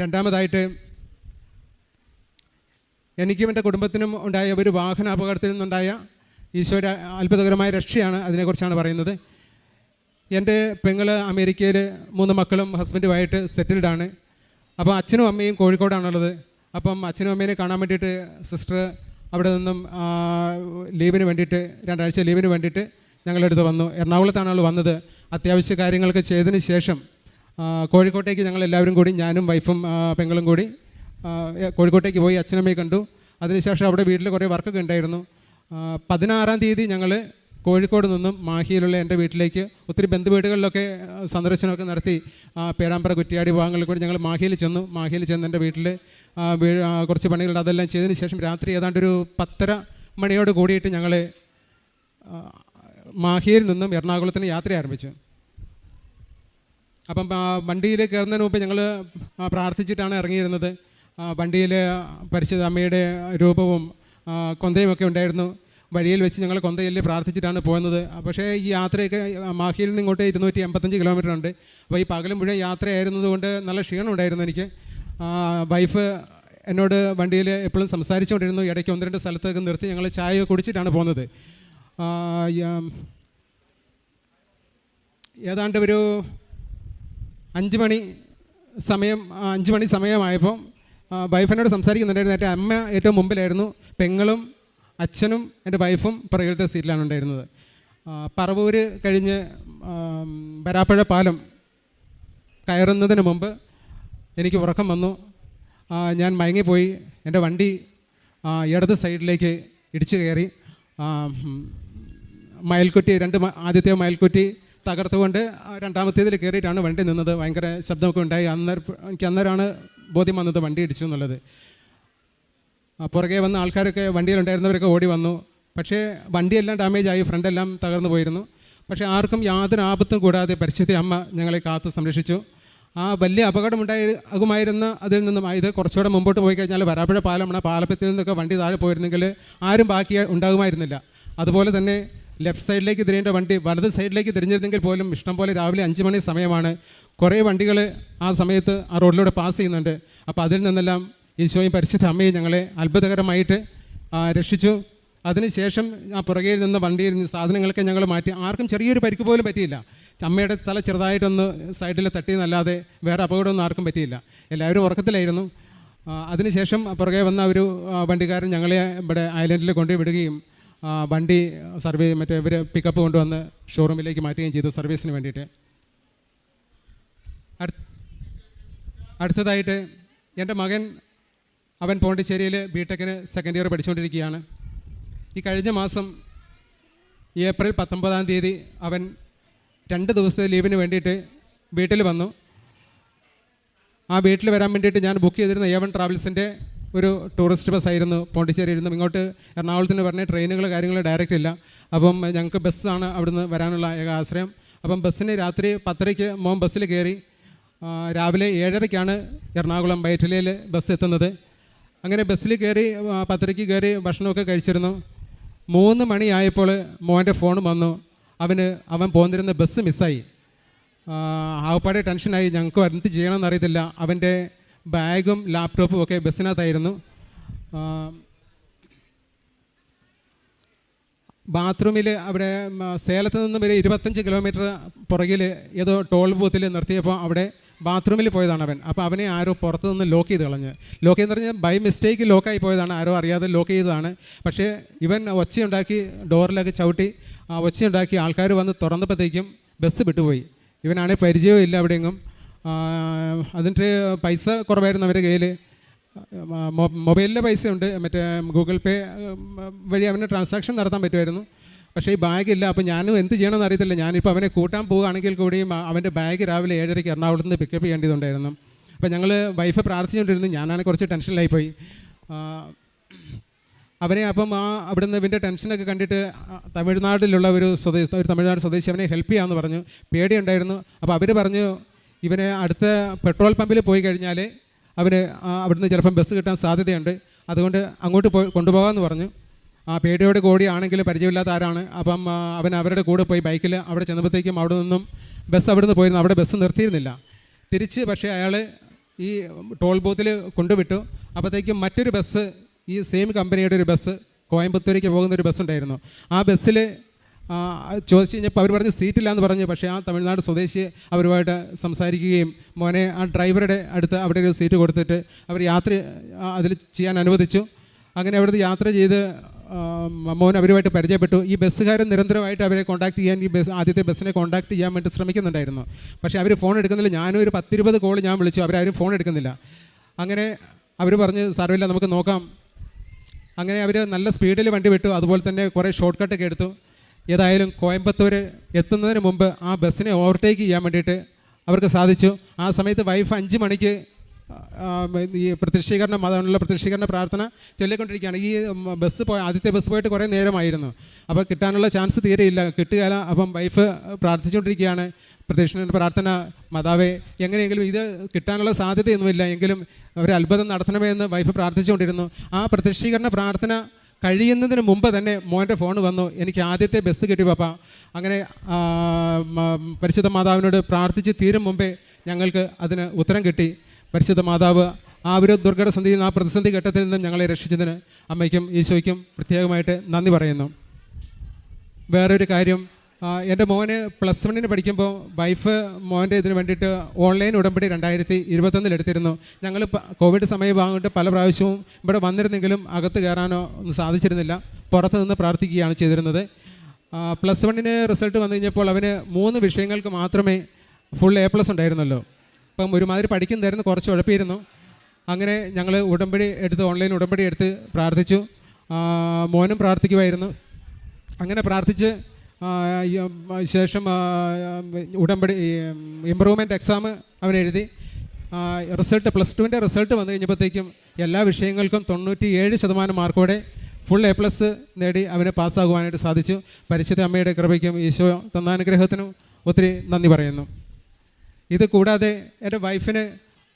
രണ്ടാമതായിട്ട് എനിക്കും എന്റെ കുടുംബത്തിനും ഉണ്ടായ ഒരു വാഹന അപകടത്തിൽ നിന്നുണ്ടായ ഈശോയുടെ അത്ഭുതകരമായ രക്ഷയാണ് അതിനെക്കുറിച്ചാണ് പറയുന്നത്. എന്റെ പെങ്ങൾ അമേരിക്കയിൽ മൂന്ന് മക്കളും ഹസ്ബൻഡുമായിട്ട് സെറ്റിൽഡ് ആണ് അപ്പോൾ അച്ഛനും അമ്മയും കോഴിക്കോടാണുള്ളത്. അപ്പം അച്ഛനും അമ്മേനെ കാണാൻ വേണ്ടിയിട്ട് സിസ്റ്റർ അവിടെ നിന്നും ലീവിന് വേണ്ടിയിട്ട് രണ്ടാഴ്ച ലീവിന് വേണ്ടിയിട്ട് ഞങ്ങളുടെ അടുത്ത് വന്നു. എറണാകുളത്താണ് അവൾ വന്നത്. അത്യാവശ്യ കാര്യങ്ങളൊക്കെ ചെയ്തതിന് ശേഷം കോഴിക്കോട്ടേക്ക് ഞങ്ങൾ എല്ലാവരും കൂടി ഞാനും വൈഫും പെങ്ങളും കൂടി കോഴിക്കോട്ടേക്ക് പോയി അച്ഛനമ്മയെ കണ്ടു. അതിനുശേഷം അവിടെ വീട്ടിൽ കുറേ വർക്കൊക്കെ ഉണ്ടായിരുന്നു. പതിനാറാം തീയതി ഞങ്ങൾ കോഴിക്കോട് നിന്നും മാഹിയിലുള്ള എന്റെ വീട്ടിലേക്ക് ഒത്തിരി ബന്ധുവീടുകളിലൊക്കെ സന്ദർശനമൊക്കെ നടത്തി പേരാമ്പ്ര കുറ്റിയാടി ഭാഗങ്ങളിൽ കൂടി ഞങ്ങൾ മാഹിയിൽ ചെന്നു. മാഹിയിൽ ചെന്ന് എന്റെ വീട്ടിൽ കുറച്ച് പണികളുണ്ട്. അതെല്ലാം ചെയ്തതിന് ശേഷം രാത്രി ഏതാണ്ട് ഒരു പത്തര മണിയോട് കൂടിയിട്ട് ഞങ്ങൾ മാഹിയിൽ നിന്നും എറണാകുളത്തിന് യാത്ര ആരംഭിച്ചു. അപ്പം വണ്ടിയിൽ കയറുന്നതിന് മുമ്പ് ഞങ്ങൾ പ്രാർത്ഥിച്ചിട്ടാണ് ഇറങ്ങിയിരുന്നത്. വണ്ടിയിൽ പരിശുദ്ധ അമ്മയുടെ രൂപവും കൊന്തയുമൊക്കെ ഉണ്ടായിരുന്നു. വഴിയിൽ വെച്ച് ഞങ്ങൾ കൊന്തയിൽ പ്രാർത്ഥിച്ചിട്ടാണ് പോകുന്നത് പക്ഷേ ഈ യാത്രയൊക്കെ മാഹിയിൽ നിന്ന് ഇങ്ങോട്ട് ഇരുന്നൂറ്റി എൺപത്തഞ്ച് കിലോമീറ്റർ ഉണ്ട്. അപ്പോൾ ഈ പകലും മുഴുവൻ യാത്രയായിരുന്നതുകൊണ്ട് നല്ല ക്ഷീണം ഉണ്ടായിരുന്നു എനിക്ക്. വൈഫ് എന്നോട് വണ്ടിയിൽ എപ്പോഴും സംസാരിച്ചുകൊണ്ടിരുന്നു. ഇടയ്ക്ക് ഒന്ന് രണ്ട് സ്ഥലത്തൊക്കെ നിർത്തി ഞങ്ങൾ ചായ കുടിച്ചിട്ടാണ് പോകുന്നത് ഏതാണ്ട് ഒരു അഞ്ച് മണി സമയം അഞ്ച് മണി സമയമായപ്പോൾ വൈഫിനോട് സംസാരിക്കുന്നുണ്ടായിരുന്നു. എന്റെ അമ്മ ഏറ്റവും മുമ്പിലായിരുന്നു. പെങ്ങളും അച്ഛനും എന്റെ വൈഫും പുറകിലത്തെ സീറ്റിലാണ് ഉണ്ടായിരുന്നത്. പറവൂര് കഴിഞ്ഞ് വരാപ്പഴ പാലം കയറുന്നതിന് മുമ്പ് എനിക്ക് ഉറക്കം വന്നു. ഞാൻ മയങ്ങിപ്പോയി. എന്റെ വണ്ടി ഇടത് സൈഡിലേക്ക് ഇടിച്ചു കയറി. മയൽക്കുറ്റി രണ്ട് ആദ്യത്തെ മയൽക്കുറ്റി തകർത്തുകൊണ്ട് രണ്ടാമത്തേതിൽ കയറിയിട്ടാണ് വണ്ടി നിന്നത്. ഭയങ്കര ശബ്ദമൊക്കെ ഉണ്ടായി. അന്നേരം എനിക്ക് അന്നേരമാണ് ബോധ്യം വന്നത് വണ്ടി ഇടിച്ചു എന്നുള്ളത്. പുറകെ വന്ന ആൾക്കാരൊക്കെ വണ്ടിയിലുണ്ടായിരുന്നവരൊക്കെ ഓടി വന്നു. പക്ഷേ വണ്ടിയെല്ലാം ഡാമേജ് ആയി ഫ്രണ്ടെല്ലാം തകർന്നു പോയിരുന്നു. പക്ഷേ ആർക്കും യാതൊരു ആപത്തും കൂടാതെ പരിശുദ്ധ അമ്മ ഞങ്ങളെ കാത്തു സംരക്ഷിച്ചു. ആ വലിയ അപകടമുണ്ടായി അകുമായിരുന്ന അതിൽ നിന്നും ഇത് കുറച്ചുകൂടെ മുമ്പോട്ട് പോയി കഴിഞ്ഞാൽ വരാപ്പുഴ പാലമാണ് പാലപ്പത്തിൽ നിന്നൊക്കെ വണ്ടി താഴെ പോയിരുന്നെങ്കിൽ ആരും ബാക്കി ഉണ്ടാകുമായിരുന്നില്ല. അതുപോലെ തന്നെ ലെഫ്റ്റ് സൈഡിലേക്ക് തിരിയേണ്ട വണ്ടി വലത് സൈഡിലേക്ക് തിരിഞ്ഞിരുന്നെങ്കിൽ പോലും ഇഷ്ടംപോലെ രാവിലെ അഞ്ച് മണി സമയമാണ്. കുറേ വണ്ടികൾ ആ സമയത്ത് ആ റോഡിലൂടെ പാസ് ചെയ്യുന്നുണ്ട്. അപ്പോൾ അതിൽ നിന്നെല്ലാം ഈശോയും പരിശുദ്ധ അമ്മയും ഞങ്ങളെ അത്ഭുതകരമായിട്ട് രക്ഷിച്ചു. അതിനുശേഷം ആ പുറകെ നിന്ന് വണ്ടിയിൽ നിന്ന് സാധനങ്ങളൊക്കെ ഞങ്ങൾ മാറ്റി. ആർക്കും ചെറിയൊരു പരിക്ക് പോലും പറ്റിയില്ല. അമ്മയുടെ തല ചെറുതായിട്ടൊന്ന് സൈഡിൽ തട്ടിയെന്നല്ലാതെ വേറെ അപകടമൊന്നും ആർക്കും പറ്റിയില്ല. എല്ലാവരും ഉറക്കത്തിലായിരുന്നു. അതിനുശേഷം പുറകെ വന്ന ഒരു വണ്ടിക്കാരൻ ഞങ്ങളെ ഇവിടെ ഐലൻഡിൽ കൊണ്ടുപോയി വിടുകയും ആ, വണ്ടി സർവീസ് മറ്റേ ഇവർ പിക്കപ്പ് കൊണ്ടുവന്ന് ഷോറൂമിലേക്ക് മാറ്റുകയും ചെയ്തു സർവീസിന് വേണ്ടിയിട്ട്. അടുത്ത അടുത്തതായിട്ട് എന്റെ മകൻ അവൻ പോണ്ടിച്ചേരിയിൽ ബി ടെക്കിന് സെക്കൻഡ് ഇയർ പഠിച്ചുകൊണ്ടിരിക്കുകയാണ്. ഈ കഴിഞ്ഞ മാസം ഏപ്രിൽ പത്തൊമ്പതാം തീയതി അവൻ രണ്ട് ദിവസത്തെ ലീവിന് വേണ്ടിയിട്ട് വീട്ടിൽ വന്നു. ആ വീട്ടിൽ വരാൻ വേണ്ടിയിട്ട് ഞാൻ ബുക്ക് ചെയ്തിരുന്ന എ വൺ ട്രാവൽസിന്റെ ഒരു ടൂറിസ്റ്റ് ബസ്സായിരുന്നു പോണ്ടിച്ചേരി ഇരുന്നു ഇങ്ങോട്ട് എറണാകുളത്തിന് പറഞ്ഞ ട്രെയിനുകൾ കാര്യങ്ങൾ ഡയറക്റ്റ് ഇല്ല. അപ്പം ഞങ്ങൾക്ക് ബസ്സാണ് അവിടുന്ന് വരാനുള്ള ഏക ആശ്രയം. അപ്പം ബസ്സിന് രാത്രി പത്തരയ്ക്ക് മോൻ ബസ്സിൽ കയറി രാവിലെ ഏഴരയ്ക്കാണ് എറണാകുളം വൈറ്റിലയിൽ ബസ് എത്തുന്നത്. അങ്ങനെ ബസ്സിൽ കയറി പത്തരയ്ക്ക് കയറി ഭക്ഷണമൊക്കെ കഴിച്ചിരുന്നു. മൂന്ന് മണിയായപ്പോൾ മോന്റെ ഫോൺ വന്നു. അവന് അവൻ പോന്നിരുന്ന ബസ് മിസ്സായി. ആവപ്പാടെ ടെൻഷനായി. ഞങ്ങൾക്ക് എന്ത് ചെയ്യണമെന്ന് അറിയത്തില്ല അവന്റെ ബാഗും ലാപ്ടോപ്പും ഒക്കെ ബസ്സിനകത്തായിരുന്നു. ബാത്റൂമിൽ അവിടെ സേലത്ത് നിന്നും ഒരു ഇരുപത്തഞ്ച് കിലോമീറ്റർ പുറകിൽ ഏതോ ടോൾ ബൂത്തിൽ നിർത്തിയപ്പോൾ അവിടെ ബാത്റൂമിൽ പോയതാണ് അവൻ. അപ്പോൾ അവനെ ആരോ പുറത്തുനിന്ന് ലോക്ക് ചെയ്ത് കളഞ്ഞ്. ലോക്ക് ചെയ്തെന്ന് പറഞ്ഞാൽ ബൈ മിസ്റ്റേക്ക് ലോക്കായി പോയതാണ്. ആരോ അറിയാതെ ലോക്ക് ചെയ്തതാണ്. പക്ഷേ ഇവൻ ഒച്ചയുണ്ടാക്കി ഡോറിലൊക്കെ ചവിട്ടി ആ ഒച്ചയുണ്ടാക്കി ആൾക്കാർ വന്ന് തുറന്നപ്പോഴത്തേക്കും ബസ് വിട്ടുപോയി. ഇവനാണെങ്കിൽ പരിചയവും ഇല്ല അവിടെയെങ്ങും. അതിന്റെ പൈസ കുറവായിരുന്നു അവരുടെ കയ്യിൽ. മൊബൈലിലെ പൈസയുണ്ട്. മറ്റേ ഗൂഗിൾ പേ വഴി അവന് ട്രാൻസാക്ഷൻ നടത്താൻ പറ്റുമായിരുന്നു. പക്ഷേ ഈ ബാഗില്ല അപ്പോൾ ഞാനും എന്ത് ചെയ്യണമെന്ന് അറിയത്തില്ല. ഞാനിപ്പോൾ അവനെ കൂട്ടാൻ പോവുകയാണെങ്കിൽ കൂടിയും അവന്റെ ബാഗ് രാവിലെ ഏഴരയ്ക്ക് എറണാകുളത്ത് നിന്ന് പിക്കപ്പ് ചെയ്യേണ്ടതുണ്ടായിരുന്നു അപ്പോൾ ഞങ്ങൾ വൈഫ് പ്രാർത്ഥിച്ചുകൊണ്ടിരുന്നു. ഞാനാണ് കുറച്ച് ടെൻഷനിലായിപ്പോയി അവനെ അപ്പം ആ അവിടുന്ന് ഇവന്റെ ടെൻഷനൊക്കെ കണ്ടിട്ട് തമിഴ്നാട്ടിലുള്ള ഒരു സ്വദേശി ഒരു തമിഴ്നാട് സ്വദേശി അവനെ ഹെൽപ്പ് ചെയ്യാമെന്ന് പറഞ്ഞു. പേടിയുണ്ടായിരുന്നു. അപ്പോൾ അവർ പറഞ്ഞു ഇവനെ അടുത്ത പെട്രോൾ പമ്പിൽ പോയി കഴിഞ്ഞാൽ അവന് അവിടുന്ന് ചിലപ്പം ബസ് കിട്ടാൻ സാധ്യതയുണ്ട്. അതുകൊണ്ട് അങ്ങോട്ട് പോയി കൊണ്ടുപോകാമെന്ന് പറഞ്ഞു. ആ പേടിയോട് കൂടിയാണെങ്കിൽ പരിചയമില്ലാത്ത ആരാണ്? അപ്പം അവൻ അവരുടെ കൂടെ പോയി ബൈക്കിൽ അവിടെ ചെന്നപ്പോഴത്തേക്കും അവിടെ നിന്നും ബസ് അവിടെ നിന്ന് പോയിരുന്നു. അവിടെ ബസ് നിർത്തിയിരുന്നില്ല. തിരിച്ച് പക്ഷേ അയാൾ ഈ ടോൾ ബൂത്തിൽ കൊണ്ടുവിട്ടു. അപ്പോഴത്തേക്കും മറ്റൊരു ബസ് ഈ സെയിം കമ്പനിയുടെ ഒരു ബസ് കോയമ്പത്തൂരേക്ക് പോകുന്ന ഒരു ബസ് ഉണ്ടായിരുന്നു. ആ ബസ്സിൽ ചോദിച്ചു കഴിഞ്ഞപ്പോൾ അവർ പറഞ്ഞ് സീറ്റില്ല എന്ന് പറഞ്ഞു. പക്ഷേ ആ തമിഴ്നാട് സ്വദേശി അവരുമായിട്ട് സംസാരിക്കുകയും മോനെ ആ ഡ്രൈവറുടെ അടുത്ത് അവിടെ ഒരു സീറ്റ് കൊടുത്തിട്ട് അവർ യാത്ര അതിൽ ചെയ്യാൻ അനുവദിച്ചു. അങ്ങനെ അവിടുന്ന് യാത്ര ചെയ്ത് മോൻ അവരുമായിട്ട് പരിചയപ്പെട്ടു. ഈ ബസ്സുകാരൻ നിരന്തരമായിട്ട് അവരെ കോൺടാക്ട് ചെയ്യാൻ ഈ ബസ് ആദ്യത്തെ ബസ്സിനെ കോൺടാക്ട് ചെയ്യാൻ വേണ്ടി ശ്രമിക്കുന്നുണ്ടായിരുന്നു. പക്ഷേ അവർ ഫോൺ എടുക്കുന്നില്ല. ഞാനും ഒരു പത്തിരുപത് കോൾ ഞാൻ വിളിച്ചു. അവരാരും ഫോൺ എടുക്കുന്നില്ല. അങ്ങനെ അവർ പറഞ്ഞ് സാരമില്ല നമുക്ക് നോക്കാം. അങ്ങനെ അവർ നല്ല സ്പീഡിൽ വണ്ടി വിട്ടു. അതുപോലെ തന്നെ കുറേ ഷോർട്ട് കട്ടൊക്കെ എടുത്തു. ഏതായാലും കോയമ്പത്തൂർ എത്തുന്നതിന് മുമ്പ് ആ ബസ്സിനെ ഓവർടേക്ക് ചെയ്യാൻ വേണ്ടിയിട്ട് അവർക്ക് സാധിച്ചു. ആ സമയത്ത് വൈഫ് അഞ്ച് മണിക്ക് ഈ പ്രത്യക്ഷീകരണ മതമുള്ള പ്രത്യക്ഷീകരണ പ്രാർത്ഥന ചൊല്ലിക്കൊണ്ടിരിക്കുകയാണ്. ഈ ബസ് പോയ ആദ്യത്തെ ബസ് പോയിട്ട് കുറേ നേരമായിരുന്നു. അപ്പോൾ കിട്ടാനുള്ള ചാൻസ് തീരെയില്ല കിട്ടുകയില്ല. അപ്പം വൈഫ് പ്രാർത്ഥിച്ചുകൊണ്ടിരിക്കുകയാണ്. പ്രത്യക്ഷീകരണ പ്രാർത്ഥന മാതാവേ എങ്ങനെയെങ്കിലും ഇത് കിട്ടാനുള്ള സാധ്യതയൊന്നുമില്ല. എങ്കിലും ഒരു അത്ഭുതം നടത്തണമേ എന്ന് വൈഫ് പ്രാർത്ഥിച്ചുകൊണ്ടിരുന്നു. ആ പ്രത്യക്ഷീകരണ പ്രാർത്ഥന കഴിയുന്നതിന് മുമ്പ് തന്നെ മോന്റെ ഫോൺ വന്നു. എനിക്ക് ആദ്യത്തെ ബസ് കിട്ടി പാപ്പ. അങ്ങനെ പരിശുദ്ധ മാതാവിനോട് പ്രാർത്ഥിച്ച് തീരും മുമ്പേ ഞങ്ങൾക്ക് അതിന് ഉത്തരം കിട്ടി. പരിശുദ്ധ മാതാവ് ആ ഒരു ദുർഘട സന്ധിയിൽ ആ പ്രതിസന്ധി ഘട്ടത്തിൽ നിന്നും ഞങ്ങളെ രക്ഷിച്ചതിന് അമ്മയ്ക്കും ഈശോയ്ക്കും പ്രത്യേകമായിട്ട് നന്ദി പറയുന്നു. വേറൊരു കാര്യം എന്റെ മോന് പ്ലസ് വണ്ണിന് പഠിക്കുമ്പോൾ വൈഫ് മോന്റെ ഇതിന് വേണ്ടിയിട്ട് ഓൺലൈൻ ഉടമ്പടി രണ്ടായിരത്തി ഇരുപത്തൊന്നിൽ എടുത്തിരുന്നു. ഞങ്ങൾ കോവിഡ് സമയമാകൊണ്ട് പല പ്രാവശ്യവും ഇവിടെ വന്നിരുന്നെങ്കിലും അകത്ത് കയറാനോ ഒന്നും സാധിച്ചിരുന്നില്ല. പുറത്ത് നിന്ന് പ്രാർത്ഥിക്കുകയാണ് ചെയ്തിരുന്നത്. പ്ലസ് വണ്ണിന് റിസൾട്ട് വന്നു കഴിഞ്ഞപ്പോൾ അവന് മൂന്ന് വിഷയങ്ങൾക്ക് മാത്രമേ ഫുൾ എ പ്ലസ് ഉണ്ടായിരുന്നല്ലോ. അപ്പം ഒരുമാതിരി പഠിക്കുന്നതായിരുന്നു കുറച്ച് ഉഴപ്പിയിരുന്നു. അങ്ങനെ ഞങ്ങൾ ഉടമ്പടി എടുത്ത് ഓൺലൈൻ ഉടമ്പടി എടുത്ത് പ്രാർത്ഥിച്ചു. മോനും പ്രാർത്ഥിക്കുമായിരുന്നു അങ്ങനെ പ്രാർത്ഥിച്ച് ശേഷം ഉടമ്പടി ഇമ്പ്രൂവ്മെന്റ് എക്സാം അവൻ എഴുതി. റിസൾട്ട് പ്ലസ് ടുവിന്റെ റിസൾട്ട് വന്നു കഴിഞ്ഞപ്പോഴത്തേക്കും എല്ലാ വിഷയങ്ങൾക്കും തൊണ്ണൂറ്റി ഏഴ് ശതമാനം മാർക്കോടെ ഫുൾ എ പ്ലസ് നേടി അവനെ പാസ്സാകുവാനായിട്ട് സാധിച്ചു. പരിശുദ്ധ അമ്മയുടെ കൃപയ്ക്കും ഈശോ തന്നാനുഗ്രഹത്തിനും ഒത്തിരി നന്ദി പറയുന്നു. ഇത് കൂടാതെ എന്റെ വൈഫിന്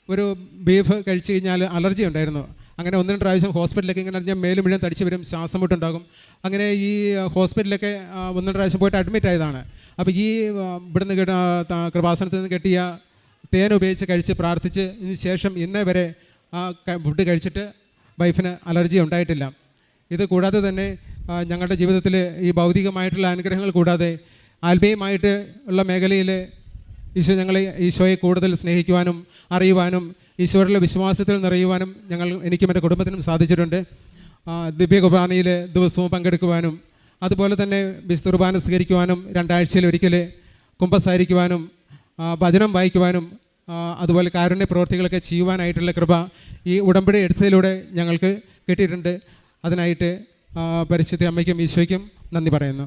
ഒരു ബീഫ് കഴിച്ചു കഴിഞ്ഞാൽ അലർജി ഉണ്ടായിരുന്നു. അങ്ങനെ ഒന്ന് രണ്ട് പ്രാവശ്യം ഹോസ്പിറ്റലിലേക്ക് ഇങ്ങനെ ഞാൻ മേലും മുഴുവൻ തടിച്ച് വരും ശ്വാസം മുട്ടുണ്ടാകും. അങ്ങനെ ഈ ഹോസ്പിറ്റലിലൊക്കെ ഒന്ന് രണ്ട് പ്രാവശ്യം പോയിട്ട് അഡ്മിറ്റ് ആയതാണ്. അപ്പോൾ ഈ ഇവിടുന്ന് കൃപാസനത്തിൽ നിന്ന് കിട്ടിയ തേൻ ഉപയോഗിച്ച് കഴിച്ച് പ്രാർത്ഥിച്ച് ഇതിന് ശേഷം ഇന്നേ വരെ ആ ഫുഡ് കഴിച്ചിട്ട് വൈഫിന് അലർജി ഉണ്ടായിട്ടില്ല. ഇത് കൂടാതെ തന്നെ ഞങ്ങളുടെ ജീവിതത്തിൽ ഈ ഭൗതികമായിട്ടുള്ള അനുഗ്രഹങ്ങൾ കൂടാതെ ആത്മീയമായിട്ട് ഉള്ള മേഖലയിൽ ഈശോ ഞങ്ങളെ ഈശോയെ കൂടുതൽ സ്നേഹിക്കുവാനും അറിയുവാനും ഈശോയുടെ വിശ്വാസത്തിൽ നിറയുവാനും ഞങ്ങൾ എനിക്കും എന്റെ കുടുംബത്തിനും സാധിച്ചിട്ടുണ്ട്. ദിവ്യ കുർബാനയിൽ ദിവസവും പങ്കെടുക്കുവാനും അതുപോലെ തന്നെ വിശുദ്ധ കുർബാന സ്വീകരിക്കുവാനും രണ്ടാഴ്ചയിൽ ഒരിക്കൽ കുമ്പസാരിക്കുവാനും ഭജനം വായിക്കുവാനും അതുപോലെ കാരുണ്യ പ്രവർത്തികളൊക്കെ ചെയ്യുവാനായിട്ടുള്ള കൃപ ഈ ഉടമ്പടി എടുത്തതിലൂടെ ഞങ്ങൾക്ക് കിട്ടിയിട്ടുണ്ട്. അതിനായിട്ട് പരിശുദ്ധ അമ്മയ്ക്കും ഈശോയ്ക്കും നന്ദി പറയുന്നു.